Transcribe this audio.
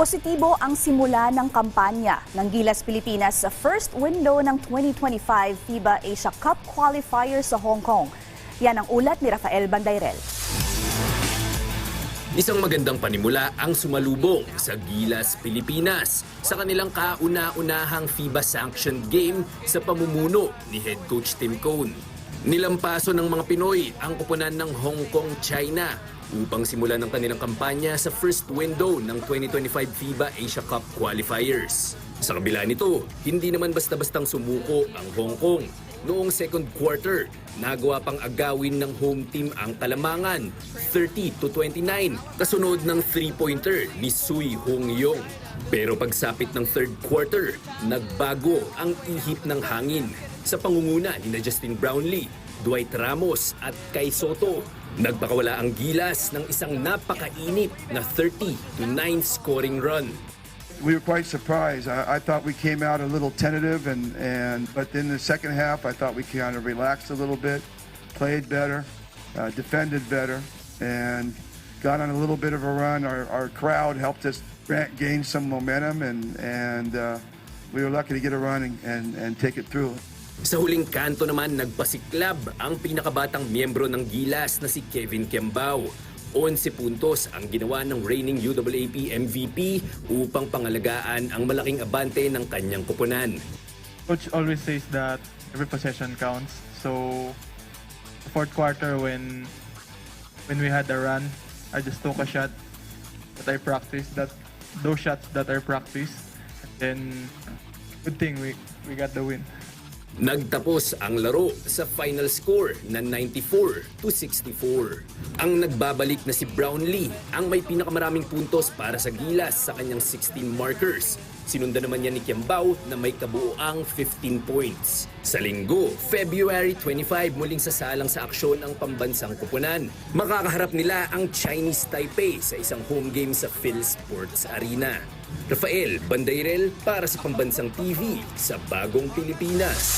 Positibo ang simula ng kampanya ng Gilas Pilipinas sa first window ng 2025 FIBA Asia Cup qualifier sa Hong Kong. Yan ang ulat ni Rafael Bandayrel. Isang magandang panimula ang sumalubong sa Gilas, Pilipinas sa kanilang kauna-unahang FIBA sanctioned game sa pamumuno ni head coach Tim Cone. Nilampaso ng mga Pinoy ang kupunan ng Hong Kong, China upang simulan ng kanilang kampanya sa first window ng 2025 FIBA Asia Cup qualifiers. Sa kabila nito, hindi naman basta-bastang sumuko ang Hong Kong. Noong second quarter, nagawa pang agawin ng home team ang Kalamangan, 30 to 29, kasunod ng three-pointer ni Sui Hong Yong. Pero pagsapit ng third quarter, nagbago ang ihip ng hangin sa pangunguna ni Justin Brownlee, Dwight Ramos at Kai Soto. Nagpakawala ang gilas ng isang napakainit na 30 to 9 scoring run. we were quite surprised. I, I thought we came out a little tentative, and, and but in the second half, I thought we kind of relaxed a little bit, played better, uh, defended better, and got on a little bit of a run. Our, our crowd helped us gain some momentum, and and uh, we were lucky to get a run and, and, and take it through. Sa huling kanto naman nagpasiklab ang pinakabatang miyembro ng Gilas na si Kevin Kiambao. 11 puntos ang ginawa ng reigning UAAP MVP upang pangalagaan ang malaking abante ng kanyang kupunan. Coach always says that every possession counts. So, fourth quarter when when we had a run, I just took a shot that I practiced. That those shots that I practiced, then good thing we we got the win. Nagtapos ang laro sa final score na 94 to 64. Ang nagbabalik na si Brownlee ang may pinakamaraming puntos para sa Gilas sa kanyang 16 markers. Sinundan naman niya ni Kiambao na may kabuoang 15 points. Sa linggo, February 25, muling sasalang sa aksyon ang pambansang kupunan. Makakaharap nila ang Chinese Taipei sa isang home game sa Phil Sports Arena. Rafael Bandairel para sa Pambansang TV sa Bagong Pilipinas.